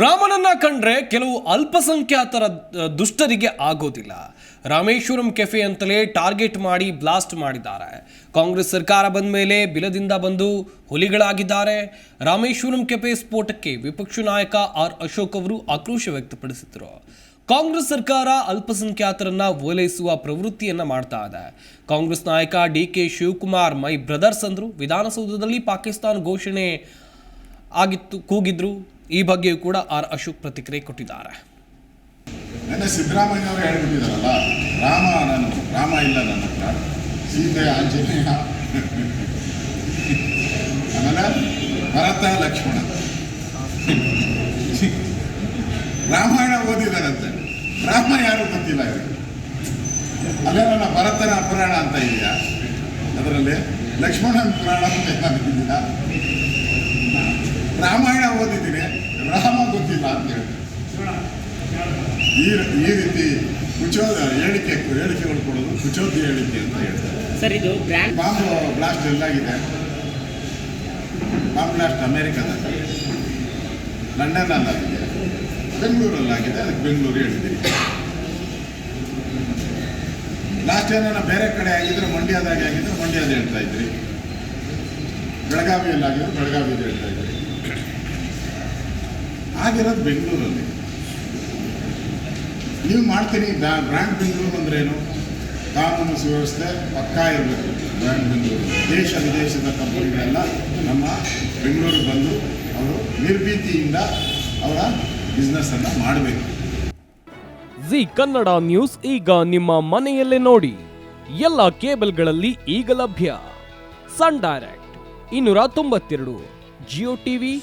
ರಾಮನನ್ನ ಕಂಡ್ರೆ ಕೆಲವು ಅಲ್ಪಸಂಖ್ಯಾತರ ದುಷ್ಟರಿಗೆ ಆಗೋದಿಲ್ಲ. ರಾಮೇಶ್ವರಂ ಕೆಫೆ ಅಂತಲೇ ಟಾರ್ಗೆಟ್ ಮಾಡಿ ಬ್ಲಾಸ್ಟ್ ಮಾಡಿದ್ದಾರೆ. ಕಾಂಗ್ರೆಸ್ ಸರ್ಕಾರ ಬಂದ ಮೇಲೆ ಬಿಲದಿಂದ ಬಂದು ಹುಲಿಗಳಾಗಿದ್ದಾರೆ. ರಾಮೇಶ್ವರಂ ಕೆಫೆ ಸ್ಫೋಟಕ್ಕೆ ವಿಪಕ್ಷ ನಾಯಕ ಆರ್ ಅಶೋಕ್ ಅವರು ಆಕ್ರೋಶ ವ್ಯಕ್ತಪಡಿಸಿದರು. ಕಾಂಗ್ರೆಸ್ ಸರ್ಕಾರ ಅಲ್ಪಸಂಖ್ಯಾತರನ್ನ ಓಲೈಸುವ ಪ್ರವೃತ್ತಿಯನ್ನ ಮಾಡ್ತಾ ಇದೆ. ಕಾಂಗ್ರೆಸ್ ನಾಯಕ D K Shivakumar, my brothers ಅಂದ್ರು ವಿಧಾನಸೌಧದಲ್ಲಿ ಪಾಕಿಸ್ತಾನ ಘೋಷಣೆ ಆಗಿತ್ತು, ಕೂಗಿದ್ರು. ಈ ಬಗ್ಗೆಯೂ ಕೂಡ ಆರ್ ಅಶೋಕ್ ಪ್ರತಿಕ್ರಿಯೆ ಕೊಟ್ಟಿದ್ದಾರೆ. ನನ್ನ ಸಿದ್ದರಾಮಯ್ಯ ಅವರು ಹೇಳ್ಬಿಟ್ಟಿದಾರಲ್ಲ ರಾಮ ನಾನು ರಾಮ ಇಲ್ಲ ನನ್ನ ಹತ್ರ, ಸೀತೆ, ಆಂಜನೇಯ. ಆಮೇಲೆ ಭರತ, ಲಕ್ಷ್ಮಣ. ರಾಮಾಯಣ ಓದಿದಾರಂತೆ ರಾಮ ಯಾರು ಗೊತ್ತಿಲ್ಲ ಇವ್ರಿಗೆ ಅಲ್ಲೇ ನನ್ನ ಭರತನ ಪುರಾಣ ಅಂತ ಇದೆಯಾ? ಅದರಲ್ಲಿ ಲಕ್ಷ್ಮಣನ ಪುರಾಣ ಅಂತ ಏನಾದ್ರು ಇದೆಯಾ ರಾಮಾಯಣ ಓದಿದ್ದೀನಿ ರಾಮ ಗೊತ್ತಿಲ್ಲ ಅಂತ ಹೇಳ್ತಾರೆ ಈ ರೀತಿ ಕುಚೋದ ಹೇಳಿಕೆ ಹೇಳಿಕೆಗಳು ಕೊಡೋದು ಕುಚೋದ ಹೇಳಿಕೆ ಅಂತ ಹೇಳ್ತಾರೆ. ಸರ್ ಇದು ಬಾಂಬ್ ಬ್ಲಾಸ್ಟ್ ಎಲ್ಲಾಗಿದೆ. ಬಾಂಬ್ ಬ್ಲಾಸ್ಟ್ ಅಮೇರಿಕಾದಲ್ಲಿ. ಲಂಡನ್ ಆಗಿದೆ ಬೆಂಗಳೂರಲ್ಲಾಗಿದೆ. ಅದಕ್ಕೆ ಬೆಂಗಳೂರು ಹೇಳ್ತೀವಿ ಲಾಸ್ಟ್ ಏನಾರ ಬೇರೆ ಕಡೆ ಆಗಿದ್ರೆ ಮಂಡ್ಯದಾಗೆ ಆಗಿದ್ರೆ ಮಂಡ್ಯದ ಹೇಳ್ತಾ ಇದ್ರಿ. ಬೆಳಗಾವಿಯಲ್ಲಾಗಿದ್ರೆ ಬೆಳಗಾವಿದು ಹೇಳ್ತಾ ಇದ್ರಿ. ಆಗಿರೋದು ಬೆಂಗಳೂರಲ್ಲಿ. ನೀವು ಮಾಡ್ತೀನಿ ಬ್ರಾ- ಬ್ರ್ಯಾಂಡ್ ಬೆಂಗಳೂರು ಅಂದ್ರೆ ಏನು? ಕಾನೂನು ಸುವ್ಯವಸ್ಥೆ ಪಕ್ಕಾ ಇರಬೇಕು, ಬ್ರ್ಯಾಂಡ್ ಬೆಂಗಳೂರು. ದೇಶ ವಿದೇಶದ ಕಂಪನಿಗಳೆಲ್ಲ ನಮ್ಮ ಬೆಂಗಳೂರಿಗೆ ಬಂದು ಅವರು ನಿರ್ಭೀತಿಯಿಂದ ಅವರ ಬಿಸ್ನೆಸ್ಸನ್ನು ಮಾಡಬೇಕು. ಜಿ ಕನ್ನಡ ನ್ಯೂಸ್ ಈಗ ನಿಮ್ಮ ಮನೆಯಲ್ಲೇ ನೋಡಿ. ಎಲ್ಲ ಕೇಬಲ್ಗಳಲ್ಲಿ ಈಗ ಲಭ್ಯ. ಸನ್ ಡೈರೆಕ್ಟ್, ಇನ್ನೂರ ತೊಂಬತ್ತೆರಡು, ಜಿಯೋ ಟಿವಿ